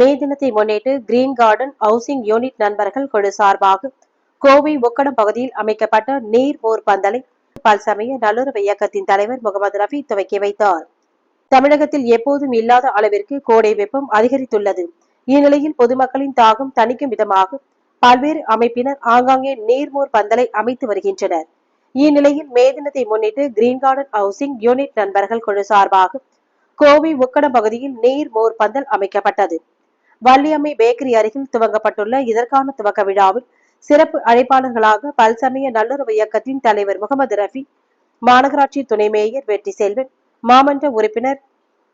மே தினத்தை முன்னிட்டு green garden housing unit நண்பர்கள் குழு சார்பாக கோவை ஒக்கடம் பகுதியில் அமைக்கப்பட்ட நீர் போர் பந்தலை பல்சமய நல்லுறவு இயக்கத்தின் தலைவர் முகமது ரஃபி துவக்கி வைத்தார். தமிழகத்தில் எப்போதும் இல்லாத அளவிற்கு கோடை வெப்பம் அதிகரித்துள்ளது. இந்நிலையில் பொதுமக்களின் தாகம் தணிக்கும் விதமாக பல்வேறு அமைப்பினர் ஆங்காங்கே நீர்மோர் பந்தலை அமைத்து வருகின்றனர். இந்நிலையில் மே தினத்தை முன்னிட்டு கிரீன் கார்டன் ஹவுசிங் யூனிட் நண்பர்கள் குழு சார்பாக கோவை உக்கடம் பகுதியில் நீர் மோர் பந்தல் அமைக்கப்பட்டது. வள்ளியம்மை பேக்கரி அருகில் துவங்கப்பட்டுள்ள இதற்கான துவக்க விழாவில் சிறப்பு அழைப்பாளர்களாக பல்சமய நல்லுறவு இயக்கத்தின் தலைவர் முகமது ரஃபி மாநகராட்சி துணை மேயர் வெற்றி செல்வன் மாமன்ற உறுப்பினர்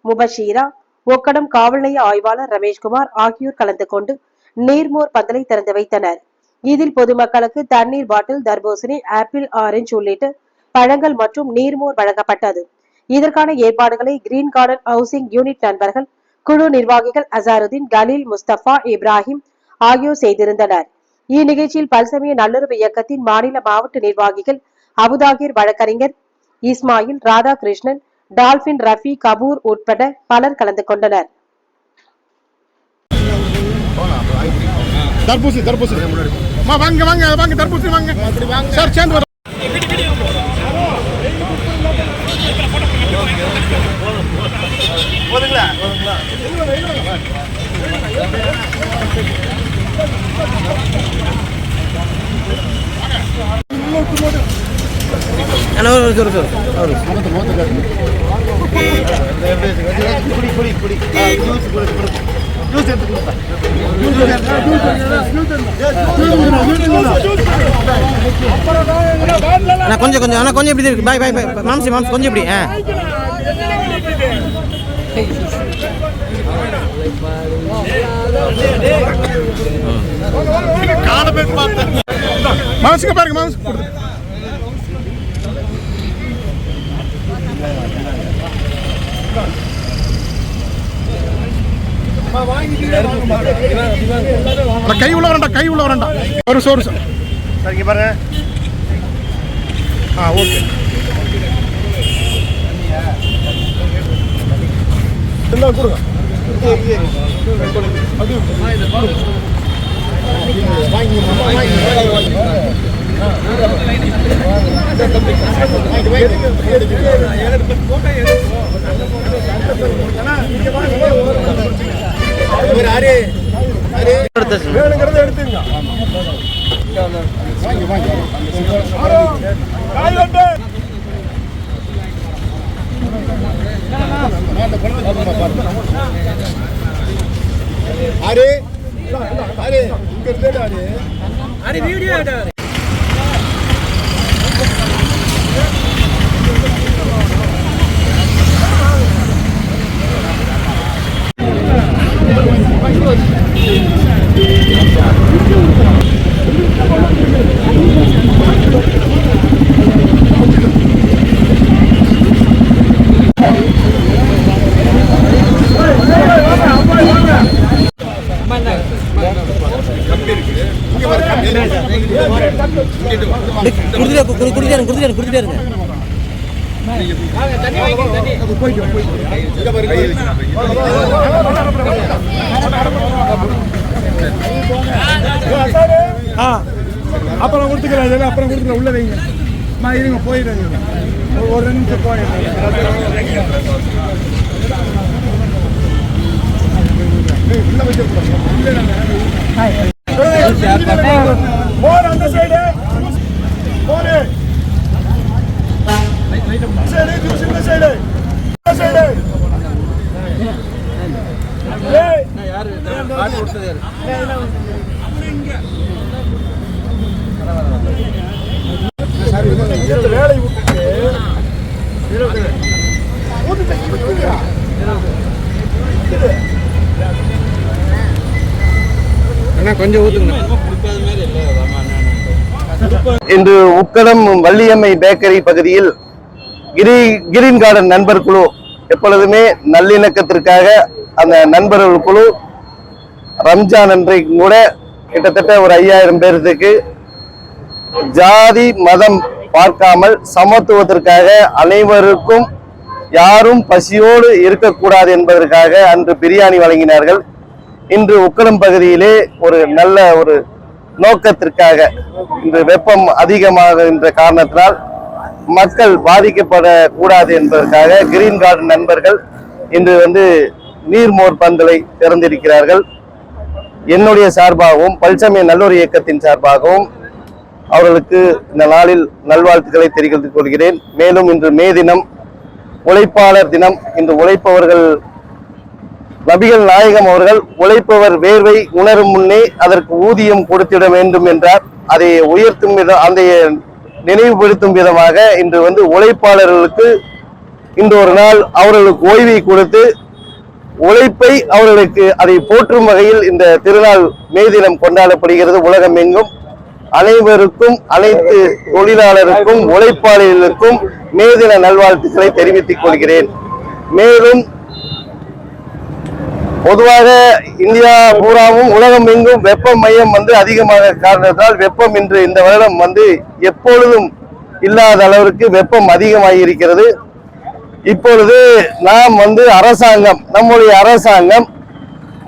முபஷீரா ஒக்கடம் காவல் நிலைய ஆய்வாளர் ரமேஷ்குமார் ஆகியோர் கலந்து கொண்டு நீர்மோர் பந்தலை திறந்து வைத்தனர். இதில் பொதுமக்களுக்கு தண்ணீர் பாட்டில் தர்பூசணி ஆப்பிள் ஆரஞ்சு உள்ளிட்ட பழங்கள் மற்றும் நீர்மோர் வழங்கப்பட்டது. இதற்கான ஏற்பாடுகளை கிரீன் கார்டன் ஹவுசிங் யூனிட் நண்பர்கள் குழு நிர்வாகிகள் அசாருதீன் கலீல் முஸ்தபா இப்ராஹிம் ஆகியோர் செய்திருந்தனர். இந்நிகழ்ச்சியில் பல்சமய நல்லுறவு இயக்கத்தின் மாநில மாவட்ட நிர்வாகிகள் அபுதாகிர் வழக்கறிஞர் இஸ்மாயில் ராதாகிருஷ்ணன் டால்பின் ரஃபி கபூர் உட்பட பலர் கலந்து கொண்டனர். தர்பூசணி அம்மா வாங்க வாங்க வாங்க தர்பூசணி வாங்க. சார் சேர்ந்து வர அண்ணா ஒரு ஒரு ஒரு ஒரு அண்ணா கொஞ்சம் கொஞ்சம். அண்ணா கொஞ்சம் இப்படி இருக்கு. பாய் பாய் பாய். மாம்சி மாம்சி கொஞ்சம் இப்படி. ஆ. மனசுக்கு பாருங்க மனசுக்கு கை உள்ள வரண்டா கை உள்ள வரண்டா ஒரு சோறு சார் சரிங்க பாருங்க. ஆ ஓகே. எல்லாம் கொடுங்க. வேணுங்கிறத எடுத்துங்க. வாங்கி வாங்கி காய் வந்து அரே அரே இங்க இருந்தே அரே கொடுத்துட்டே இருங்க கொடுத்துட்டே இருங்க ஆ அப்புறம் கொடுத்துக்கலாம் இதெல்லாம் அப்புறம் கொடுத்துக்கலாம் உள்ள வைங்க. அம்மா இருங்க போயிடுங்க. ஒரு- நிமிஷம் போயிடுங்க மோர் அந்த சைடு மோர் சைடு ஜூஸ் இந்த சைடு இந்த சைடு ஏய் கொஞ்சம் ஊற்றுங்க இன்று உக்கடம் வள்ளியம்மை பேக்கரி பகுதியில் கிரி கிரீன் கார்டன் நண்பர் குழு எப்பொழுதுமே நல்லிணக்கத்திற்காக அந்த நண்பர்கள் குழு ரம்ஜான் அன்றைக்கு கூட கிட்டத்தட்ட ஒரு ஐயாயிரம் பேர்த்துக்கு ஜாதி மதம் பார்க்காமல் சமத்துவத்திற்காக அனைவருக்கும் யாரும் பசியோடு இருக்கக்கூடாது என்பதற்காக அன்று பிரியாணி வழங்கினார்கள். இன்று உக்கடம் பகுதியிலே ஒரு நல்ல ஒரு நோக்கத்திற்காக இன்று வெப்பம் அதிகமாகின்ற காரணத்தினால் மக்கள் பாதிக்கப்படக்கூடாது என்பதற்காக கிரீன் கார்டன் நண்பர்கள் இன்று வந்து நீர்மோர் பந்தலை திறந்திருக்கிறார்கள். என்னுடைய சார்பாகவும் பல்சமய நல்லூர் இயக்கத்தின் சார்பாகவும் அவர்களுக்கு இந்த நாளில் நல்வாழ்த்துக்களை தெரிவித்துக் கொள்கிறேன். மேலும் இன்று மே தினம் உழைப்பாளர் தினம். இன்று உழைப்பவர்கள் நபிகள் நாயகம் அவர்கள் உழைப்பவர் வேர்வை உணரும் முன்னே அதற்கு ஊதியம் கொடுத்திட வேண்டும் என்றார். அதை உயர்த்தும் விதம் அந்த நினைவுபடுத்தும் விதமாக இன்று வந்து உழைப்பாளர்களுக்கு இன்று ஒரு நாள் அவர்களுக்கு ஓய்வை கொடுத்து உழைப்பை அவர்களுக்கு அதை போற்றும் வகையில் இந்த திருநாள் மே தினம் கொண்டாடப்படுகிறது. உலகம் எங்கும் அனைவருக்கும் அனைத்து தொழிலாளருக்கும் உழைப்பாளர்களுக்கும் மே தின நல்வாழ்த்துக்களை தெரிவித்துக் கொள்கிறேன். மேலும் பொதுவாக இந்தியா பூராவும் உலகம் எங்கும் வெப்ப மையம் வந்து அதிகமாக காரணத்தால் வெப்பம் இன்று இந்த வருடம் வந்து எப்பொழுதும் இல்லாத அளவிற்கு வெப்பம் அதிகமாகி இருக்கிறது இப்பொழுது நாம் வந்து அரசாங்கம் நம்முடைய அரசாங்கம்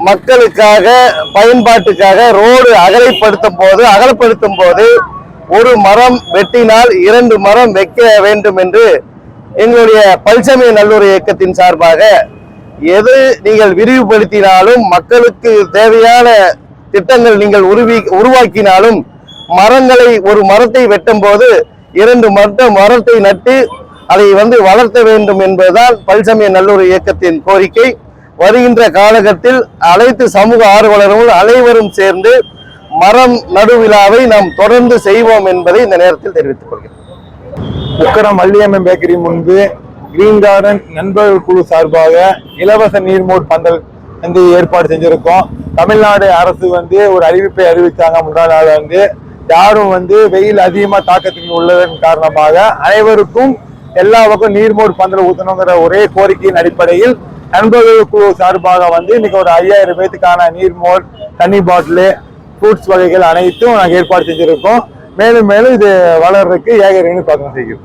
மக்களுக்காக பயன்பாட்டுக்காக ரோடு அகலைப்படுத்தும் போது அகலப்படுத்தும் போது ஒரு மரம் வெட்டினால் இரண்டு மரம் வைக்க வேண்டும் என்று எங்களுடைய பல்சமய நல்லூர் இயக்கத்தின் சார்பாக எது நீங்கள் விரிவுபடுத்தினாலும் மக்களுக்கு தேவையான திட்டங்கள் நீங்கள் உருவி உருவாக்கினாலும் மரங்களை ஒரு மரத்தை வெட்டும் போது இரண்டு மரத்தை மரத்தை நட்டு அதை வந்து வளர்த்த வேண்டும் என்பதுதான் பல்சமய நல்லூர் இயக்கத்தின் கோரிக்கை. வருகின்ற காலகட்டத்தில் அனைத்து சமூக ஆர்வலர்களும் அனைவரும் சேர்ந்து மரம் நடுவிழாவை நாம் தொடர்ந்து செய்வோம் என்பதை இந்த நேரத்தில் தெரிவித்துக் கொள்கிறேன். உக்கரம் வள்ளியம்மன் பேக்கரி முன்பு கிரீன் கார்டன் நண்பர்கள் குழு சார்பாக இலவச நீர்மோர் பந்தல் வந்து ஏற்பாடு செஞ்சுருக்கோம். தமிழ்நாடு அரசு வந்து ஒரு அறிவிப்பை அறிவித்தாங்க முன்னாள் நாள் வந்து யாரும் வந்து வெயில் அதிகமாக தாக்கத்துக்கு உள்ளதன் காரணமாக அனைவருக்கும் எல்லா பக்கம் நீர்மோடு பந்தல் ஊற்றணுங்கிற ஒரே கோரிக்கையின் அடிப்படையில் நண்பர்கள் குழு சார்பாக வந்து இன்னைக்கு ஒரு ஐயாயிரம் பேத்துக்கான நீர்மோர் தண்ணி பாட்டிலு ஃப்ரூட்ஸ் வகைகள் அனைத்தும் நாங்கள் ஏற்பாடு செஞ்சுருக்கோம். மேலும் மேலும் இது வளர்றதுக்கு ஏகரின்னு பார்க்க செய்கிறோம்